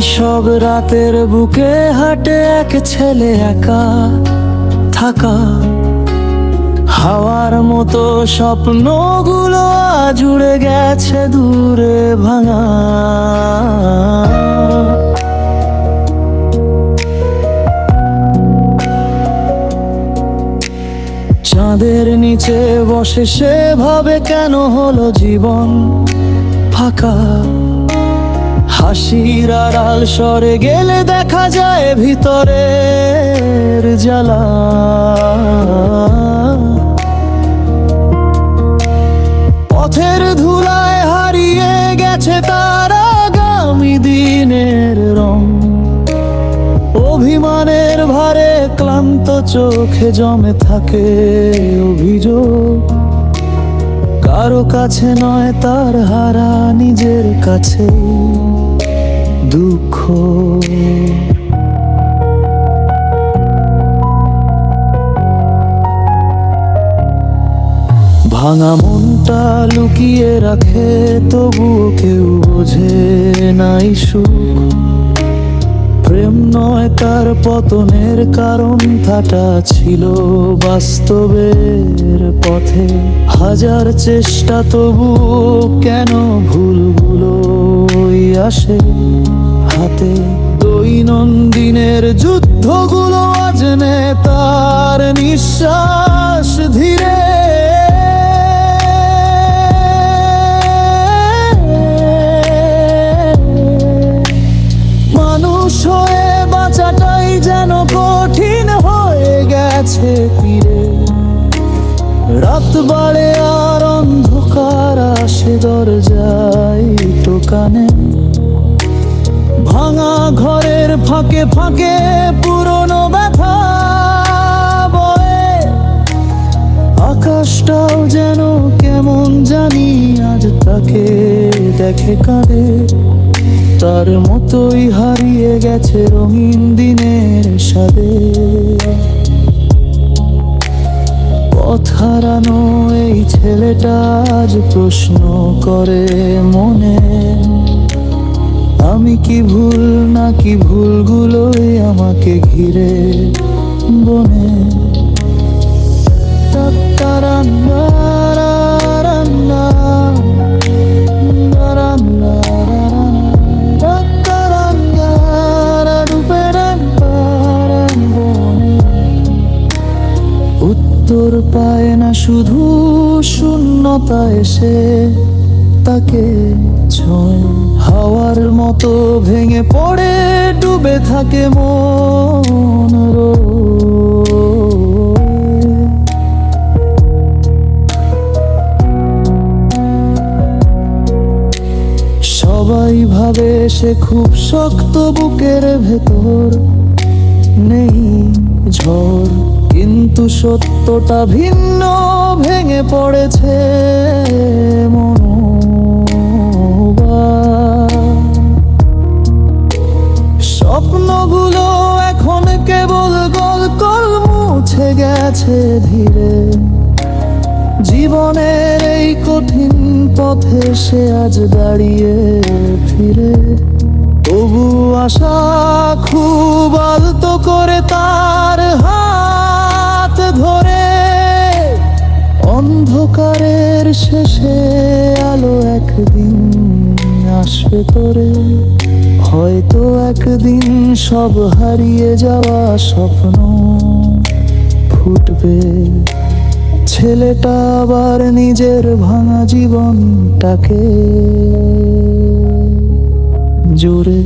সব রাতের বুকে হাঁটে এক ছেলে একা থাকা। হাওয়ার মতো স্বপ্নগুলো আজ উড়ে গেছে দূরে ভাঙা। চাঁদের নিচে বসে সে ভাবে কেন হলো জীবন ফাঁকা? হাসির আড়াল সরে গেলে দেখা যায় ভিতরের জ্বালা। পথের ধুলায় হারিয়ে গেছে তার আগামী দিনের রং। অভিমানের ভারে ক্লান্ত চোখে জমে থাকে অভিযোগ। কারও কাছে নয় তার হারা নিজের কাছে। দুঃখ। ভাঙা মনটা লুকিয়ে রাখে, তবুও কেউ বোঝে নাই সুখ। প্রেম নয় তার পতনের কারণ, থাটা ছিল বাস্তবের পথে। হাজার চেষ্টা তবু কেন ভুলগুলোই আসে হাতে। দৈনন্দিনের যুদ্ধগুলো আজ তার নিঃশ্বাস ধীরে। মানুষ হয়ে বাঁচাটাই যেন কঠিন হয়ে গেছে তীরে রাত বাড়ে আর অন্ধকার আসে দরজায়। তো কানে ভাঙা ঘরের ফাঁকে ফাঁকে পুরনো ব্যথা বয়ে। আকাশটাও যেন কেমন জানি আজ তাকে দেখে কাঁদে। তার মতোই হারিয়ে গেছে রঙিন দিনের সাদে পথ হারানো এই ছেলেটা আজ প্রশ্ন করে মনে। আমি কি ভুল নাকি ভুলগুলোই আমাকে ঘিরে বনে? উত্তর পায় না, শুধু শূন্যতা এসে তাকে ছয়। হাওয়ার মতো ভেঙে পড়ে, ডুবে থাকে মন সবাই ভাবে সে খুব শক্ত বুকের ভেতর নেই। ঝড়, কিন্তু সত্যটা ভিন্ন ভেঙে পড়েছে। স্বপ্নগুলো এখন কেবল গল কল মুছে গেছে ধীরে জীবনের এই কঠিন পথে সে আজ দাঁড়িয়ে ফিরে তবু আশা খুব আলতো করে তার হাত ধরে। অন্ধকারের শেষে আলো একদিন আসবে তোরে। হয়তো একদিন সব হারিয়ে যাওয়া স্বপ্ন ফুটবে। ছেলেটা আবার নিজের ভাঙা জীবনটাকে জোরে